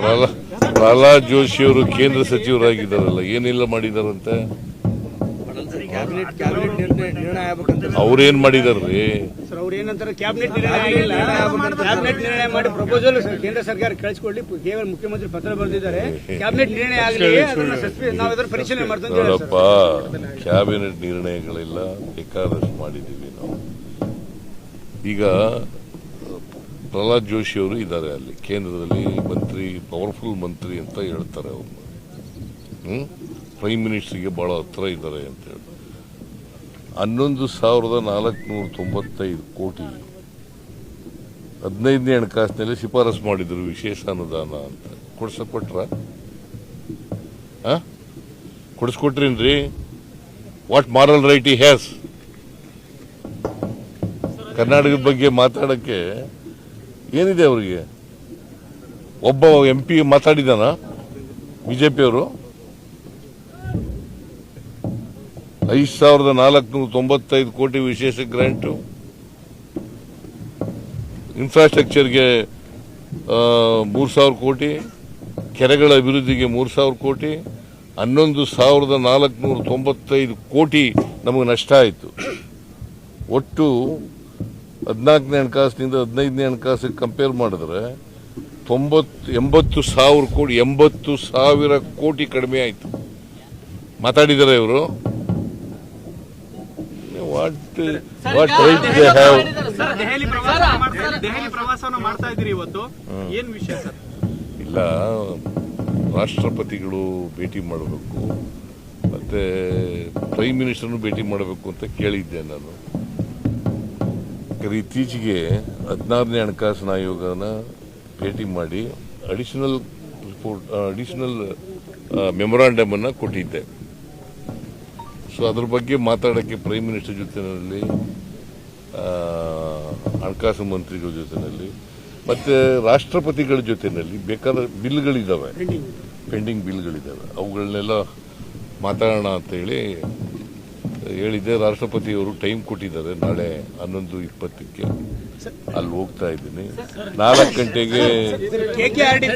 ಪ್ರಹ್ಲಾ- ಪ್ರಹ್ಲಾದ್ ಜೋಶಿ ಅವರು ಕೇಂದ್ರ ಸಚಿವರಾಗಿದ್ದಾರಲ್ಲ ಏನೆಲ್ಲ ಮಾಡಿದಾರಂತೆ? ಅವ್ರೇನ್ ಮಾಡಿದಾರ್ರಿ? ಪ್ರಪೋಸಲ್ ಕೇಂದ್ರ ಸರ್ಕಾರ ಕಳಿಸ್ಕೊಳ್ಳಿ. ಕೇವಲ ಮುಖ್ಯಮಂತ್ರಿ ಪತ್ರ ಬರೆದಿದ್ದಾರೆ. ಕ್ಯಾಬಿನೆಟ್ ನಿರ್ಣಯ ಆಗಲಿ ಪರಿಶೀಲನೆ ಮಾಡ್ತೀವಿ ಕ್ಯಾಬಿನೆಟ್ ನಿರ್ಣಯಗಳೆಲ್ಲ ಬೇಕಾದಷ್ಟು ಮಾಡಿದ್ದೀವಿ ನಾವು. ಈಗ ಪ್ರಹ್ಲಾದ್ ಜೋಶಿ ಅವರು ಇದ್ದಾರೆ ಅಲ್ಲಿ. ಕೇಂದ್ರದಲ್ಲಿ ಮಂತ್ರಿ ಪವರ್ಫುಲ್ ಮಂತ್ರಿ ಅಂತ ಹೇಳ್ತಾರೆ ಅವ್ರನ್ನ ಪ್ರೈಮ್ ಮಿನಿಸ್ಟ್ರಿಗೆ ಬಹಳ ಹತ್ರ ಇದ್ದಾರೆ ಅಂತ ಹೇಳಿ ಹನ್ನೊಂದು ಸಾವಿರದ ನಾಲ್ಕುನೂರ ತೊಂಬತ್ತೈದು ಕೋಟಿ. ಹದಿನೈದನೇ ಹಣಕಾಸಿನಲ್ಲಿ ಶಿಫಾರಸು ಮಾಡಿದ್ರು ವಿಶೇಷ ಅನುದಾನ ಅಂತ. ಕೊಡ್ಸಕೊಟ್ರ? ಹಾಂ? ಕೊಡಿಸ್ಕೊಟ್ರೇನ್ರಿ ವಾಟ್ ಮಾರಲ್ ರೈಟ್ ಈ ಹ್ಯಾಸ್ ಕರ್ನಾಟಕದ ಬಗ್ಗೆ ಮಾತಾಡಕ್ಕೆ ಏನಿದೆ ಅವರಿಗೆ? ಒಬ್ಬ ಎಂ ಪಿ ಮಾತಾಡಿದಾನ, ಬಿಜೆಪಿಯವರು. ಐದು ಸಾವಿರದ ನಾಲ್ಕುನೂರ ತೊಂಬತ್ತೈದು ಕೋಟಿ ವಿಶೇಷ ಗ್ರ್ಯಾಂಟು. ಇನ್ಫ್ರಾಸ್ಟ್ರಕ್ಚರ್ಗೆ ಮೂರು ಸಾವಿರ ಕೋಟಿ, ಕೆರೆಗಳ ಅಭಿವೃದ್ಧಿಗೆ ಮೂರು ಸಾವಿರ ಕೋಟಿ, ಹನ್ನೊಂದು ಸಾವಿರದ ನಾಲ್ಕುನೂರ ತೊಂಬತ್ತೈದು ಕೋಟಿ ನಮಗೆ ನಷ್ಟ ಆಯಿತು. ಒಟ್ಟು ಹದಿನಾಲ್ಕನೇ ಹಣಕಾಸಿನಿಂದ ಹದಿನೈದನೇ ಹಣಕಾಸಿಗೆ ಕಂಪೇರ್ ಮಾಡಿದ್ರೆ ತೊಂಬತ್ತು ಎಂಬತ್ತು ಸಾವಿರ ಕೋಟಿ ಎಂಬತ್ತು ಸಾವಿರ ಕೋಟಿ ಕಡಿಮೆ ಆಯಿತು. ಮಾತಾಡಿದ್ದಾರೆ ಇವರು? What what right they have Delhi ಪ್ರವಾಸ ಮಾಡ್ತಾ ಇದ್ದೀರಿ. ಪ್ರವಾಸವನ್ನ ಮಾಡ್ತಾ ಇದ್ದೀರಿ ಇವತ್ತು. ಏನ್ ವಿಷಯ ಸರ್? ಇಲ್ಲ ರಾಷ್ಟ್ರಪತಿಗಳು ಭೇಟಿ ಮಾಡಬೇಕು. ಮತ್ತೆ ಪ್ರೈಮ್ ಮಿನಿಸ್ಟರ್ನು ಭೇಟಿ ಮಾಡಬೇಕು ಅಂತ ಕೇಳಿದ್ದೆ ನಾನು. ಯಾಕಂದ್ರೆ ಇತ್ತೀಚೆಗೆ ಹದಿನಾರನೇ ಹಣಕಾಸಿನ ಆಯೋಗನ ಭೇಟಿ ಮಾಡಿ ಅಡಿಷನಲ್ ರಿಪೋರ್ಟ್ ಅಡಿಷನಲ್ ಮೆಮೊರಾಂಡಮ್ ಅನ್ನ ಕೊಟ್ಟಿದ್ದೆ. ಸೊ ಅದ್ರ ಬಗ್ಗೆ ಮಾತಾಡೋಕ್ಕೆ ಪ್ರೈಮ್ ಮಿನಿಸ್ಟರ್ ಜೊತೆನಲ್ಲಿ ಆ, ಹಣಕಾಸು ಮಂತ್ರಿಗಳ ಜೊತೆನಲ್ಲಿ ಮತ್ತೆ ರಾಷ್ಟ್ರಪತಿಗಳ ಜೊತೆಯಲ್ಲಿ ಬೇಕಾದ ಬಿಲ್ಗಳಿದ್ದಾವೆ ಪೆಂಡಿಂಗ್ ಬಿಲ್ಗಳಿದ್ದಾವೆ ಅವುಗಳನ್ನೆಲ್ಲ ಮಾತಾಡೋಣ ಅಂತ ಹೇಳಿ ರಾಷ್ಟ್ರಪತಿ ರಾಷ್ಟ್ರಪತಿಯವರು ಟೈಮ್ ಕೊಟ್ಟಿದ್ದಾರೆ ನಾಳೆ ಹನ್ನೊಂದು ಇಪ್ಪತ್ತಕ್ಕೆ. ಅಲ್ಲಿ ಹೋಗ್ತಾ ಇದ್ದೀನಿ. ನಾಲ್ಕು ಗಂಟೆಗೆ ಕೆಕೆಆರ್ಡಿ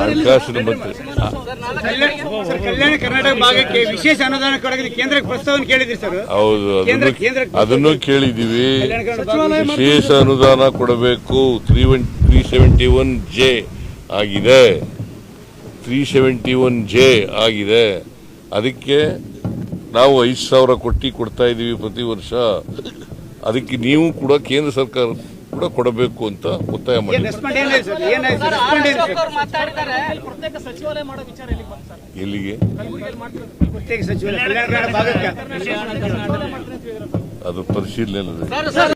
ಹಣಕಾಸಿನ ಮಂತ್ರಿ ಸರ್ ಕಲ್ಯಾಣ ಕರ್ನಾಟಕ ಭಾಗಕ್ಕೆ ವಿಶೇಷ ಅನುದಾನ ಕೊಡೋಕೆ ಕೇಂದ್ರಕ್ಕೆ ಪ್ರಸ್ತಾವನೆ ಕೇಳಿದ್ರಿ ಸರ್. ಹೌದು ಅದನ್ನು ಕೇಳಿದ್ದೀವಿ. ವಿಶೇಷ ಅನುದಾನ ಕೊಡಬೇಕು. Three one three seventy one J ಆಗಿದೆ. ತ್ರೀ ಸೆವೆಂಟಿ ಒನ್ ಜೆ ಆಗಿದೆ. ಅದಕ್ಕೆ ನಾವು ಐದು ಸಾವಿರ ಕೊಟ್ಟಿ ಕೊಡ್ತಾ ಇದ್ದೀವಿ ಪ್ರತಿ ವರ್ಷ ಅದಕ್ಕೆ ನೀವು ಕೂಡ ಕೇಂದ್ರ ಸರ್ಕಾರ ಕೂಡ ಕೊಡಬೇಕು ಅಂತ ಒತ್ತಾಯ ಏನ್ ಮಾಡಿ ಸರ್ ಏನಾಯ್ತು ಸರ್ ಸರ್ ಮಾತಾಡ್ತಾರೆ ಪ್ರತ್ಯೇಕ ಸಚಿವಾಲಯ ಮಾಡೋ ವಿಚಾರ ಎಲ್ಲಿಗೆ ಅದು ಪರಿಶೀಲನೆ